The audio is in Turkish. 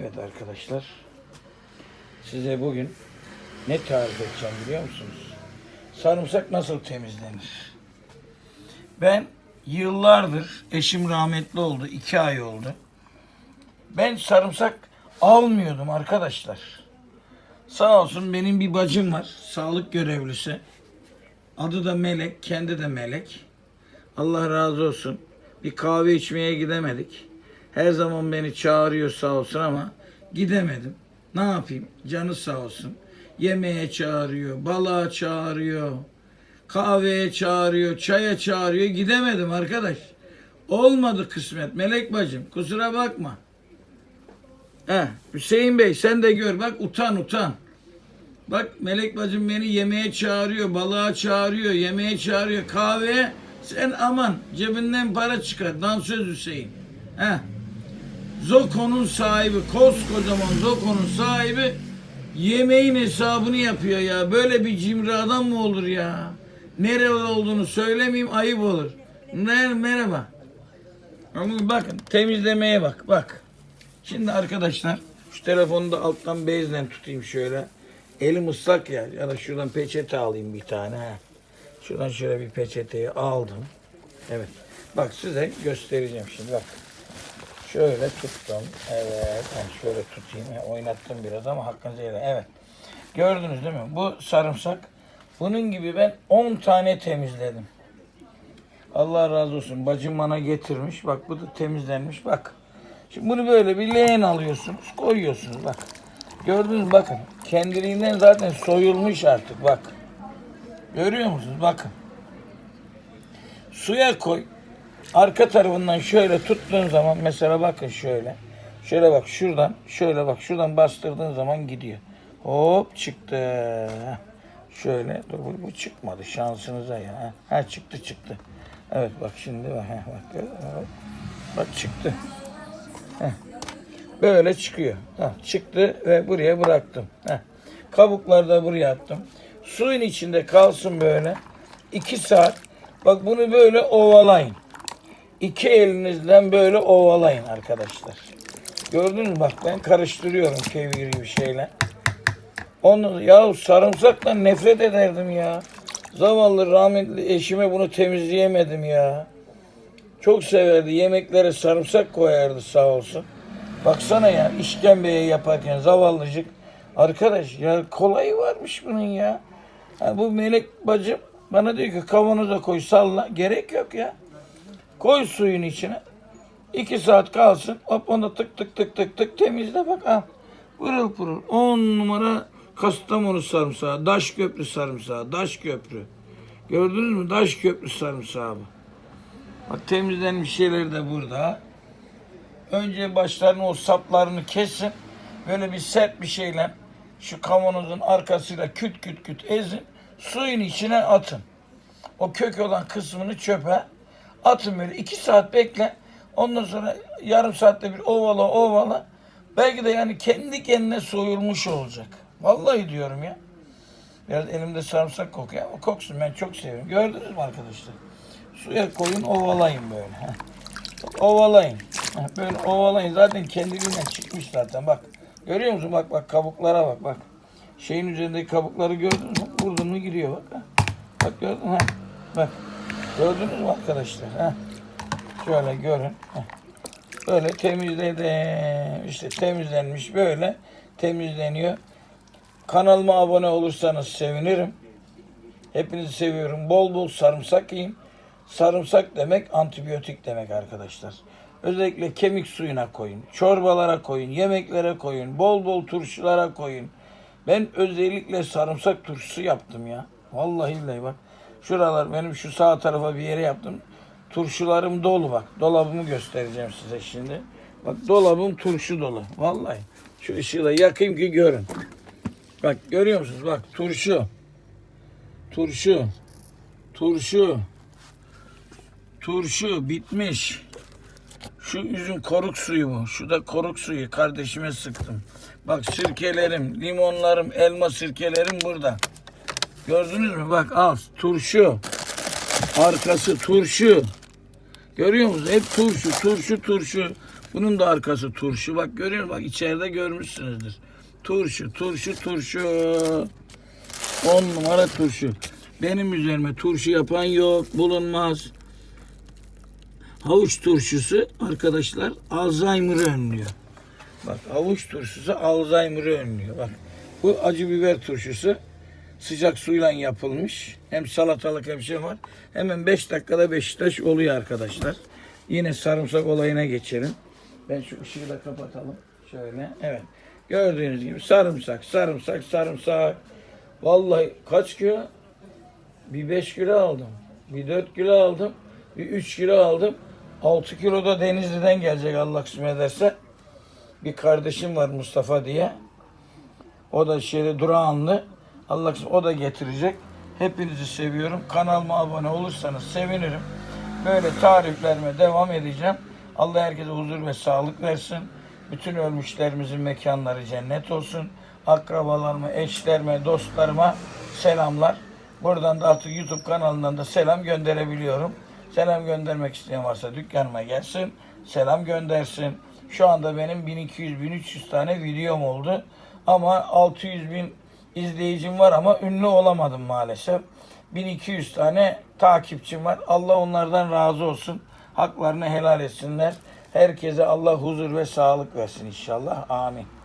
Evet arkadaşlar. Size bugün ne tarif edeceğim biliyor musunuz? Sarımsak nasıl temizlenir? Ben yıllardır eşim rahmetli oldu. iki ay oldu. Ben sarımsak almıyordum arkadaşlar. Sağ olsun benim bir bacım var. Sağlık görevlisi. Adı da Melek. Kendi de Melek. Allah razı olsun. Bir kahve içmeye gidemedik. Her zaman beni çağırıyor sağ olsun ama gidemedim. Ne yapayım? Canı sağ olsun. Yemeğe çağırıyor, balığa çağırıyor, kahveye çağırıyor, çaya çağırıyor. Gidemedim arkadaş. Olmadı kısmet. Melek bacım kusura bakma. He, Hüseyin Bey sen de gör bak utan utan. Bak Melek bacım beni yemeğe çağırıyor, balığa çağırıyor, yemeğe çağırıyor, kahveye. Sen aman cebinden para çıkar. Dansöz Hüseyin. He. Zoko'nun sahibi, koskocaman Zoko'nun sahibi yemeğin hesabını yapıyor ya. Böyle bir cimri adam mı olur ya? Nerede olduğunu söylemeyeyim ayıp olur. Mer merhaba. Ama bakın temizlemeye bak bak. Şimdi arkadaşlar şu telefonu da alttan bezle tutayım şöyle. Elim ıslak ya. Ya da şuradan peçete alayım bir tane. He. Şuradan şöyle bir peçeteyi aldım. Evet. Bak size göstereceğim şimdi bak. Şöyle tuttum. Evet. Yani şöyle tutayım. Yani oynattım biraz ama hakkınızı helal. Evet. Gördünüz değil mi? Bu sarımsak. Bunun gibi ben 10 tane temizledim. Allah razı olsun. Bacım bana getirmiş. Bak bu da temizlenmiş. Bak. Şimdi bunu böyle bir leğen alıyorsunuz. Koyuyorsunuz bak. Gördünüz bakın. Kendiliğinden zaten soyulmuş artık bak. Görüyor musunuz? Bakın. Suya koy. Arka tarafından şöyle tuttuğun zaman mesela bakın şöyle. Şöyle bak şuradan şöyle bak şuradan bastırdığın zaman gidiyor. Hop çıktı. Şöyle dur bu, bu çıkmadı şansınıza ya. Ha çıktı çıktı. Evet bak şimdi bak. Heh, bak? Bak. bak çıktı. Heh. Böyle çıkıyor. Heh, çıktı ve buraya bıraktım. Heh. Kabukları da buraya attım. Suyun içinde kalsın böyle. 2 saat. Bak bunu böyle ovalayın. İki elinizden böyle ovalayın arkadaşlar. Gördünüz mü? Bak ben karıştırıyorum kevgir gibi şeyle. Onu ya sarımsakla nefret ederdim ya. Zavallı rahmetli eşime bunu temizleyemedim ya. Çok severdi. Yemeklere sarımsak koyardı sağ olsun. Baksana ya işkembeye yaparken zavallıcık. Arkadaş ya kolayı varmış bunun ya. Ha, bu melek bacım bana diyor ki kavanoza koy salla. Gerek yok ya. Koy suyun içine. İki saat kalsın. Hop onu tık tık tık tık tık temizle bak ha. Pırıl pırıl. On numara Kastamonu sarımsağı. Daş köprü sarımsağı. Daş köprü. Gördünüz mü? Daş köprü sarımsağı bu. Bak temizlenmiş şeyleri de burada. Önce başlarını o saplarını kesin. Böyle bir sert bir şeyle şu kavanozun arkasıyla küt küt küt ezin. Suyun içine atın. O kök olan kısmını çöpe atın böyle. iki saat bekle. Ondan sonra yarım saatte bir ovala ovala. Belki de yani kendi kendine soyulmuş olacak. Vallahi diyorum ya. Biraz elimde sarımsak kokuyor ama koksun ben çok seviyorum. Gördünüz mü arkadaşlar? Suya koyun ovalayın böyle. Heh. Ovalayın. Heh, Böyle ovalayın. Zaten kendiliğinden çıkmış zaten bak. Görüyor musun? Bak bak kabuklara bak bak. Şeyin üzerindeki kabukları gördün mü? Vurdun mu giriyor bak. ha. Bak gördün mü? Bak. Gördünüz mü arkadaşlar? Ha. Şöyle görün. Heh. Böyle temizledim. İşte temizlenmiş böyle temizleniyor. Kanalıma abone olursanız sevinirim. Hepinizi seviyorum. Bol bol sarımsak yiyin. Sarımsak demek antibiyotik demek arkadaşlar. Özellikle kemik suyuna koyun, çorbalara koyun, yemeklere koyun, bol bol turşulara koyun. Ben özellikle sarımsak turşusu yaptım ya. Vallahi billahi bak. Şuralar benim şu sağ tarafa bir yere yaptım. Turşularım dolu bak. Dolabımı göstereceğim size şimdi. Bak dolabım turşu dolu. Vallahi. Şu ışığı da yakayım ki görün. Bak görüyor musunuz? Bak turşu. Turşu. Turşu. Turşu bitmiş. Şu üzüm koruk suyu bu. Şu da koruk suyu. Kardeşime sıktım. Bak sirkelerim, limonlarım, elma sirkelerim burada. Gördünüz mü? Bak al. Turşu. Arkası turşu. Görüyor musunuz? Hep turşu, turşu, turşu. Bunun da arkası turşu. Bak görüyor musun? Bak içeride görmüşsünüzdür. Turşu, turşu, turşu. On numara turşu. Benim üzerime turşu yapan yok, bulunmaz. Havuç turşusu arkadaşlar Alzheimer'ı önlüyor. Bak havuç turşusu Alzheimer'ı önlüyor. Bak bu acı biber turşusu sıcak suyla yapılmış. Hem salatalık hem şey var. Hemen 5 dakikada Beşiktaş oluyor arkadaşlar. Yine sarımsak olayına geçelim. Ben şu ışığı da kapatalım. Şöyle. Evet. Gördüğünüz gibi sarımsak, sarımsak, sarımsak. Vallahi kaç kilo? Bir 5 kilo aldım. Bir 4 kilo aldım. Bir 3 kilo aldım. 6 kilo da Denizli'den gelecek Allah kısmet ederse. Bir kardeşim var Mustafa diye. O da şeyde Durağanlı. Allah o da getirecek. Hepinizi seviyorum. Kanalıma abone olursanız sevinirim. Böyle tariflerime devam edeceğim. Allah herkese huzur ve sağlık versin. Bütün ölmüşlerimizin mekanları cennet olsun. Akrabalarıma, eşlerime, dostlarıma selamlar. Buradan da artık YouTube kanalından da selam gönderebiliyorum. Selam göndermek isteyen varsa dükkanıma gelsin. Selam göndersin. Şu anda benim 1200-1300 tane videom oldu. Ama 600 bin izleyicim var ama ünlü olamadım maalesef. 1200 tane takipçim var. Allah onlardan razı olsun. Haklarını helal etsinler. Herkese Allah huzur ve sağlık versin inşallah. Amin.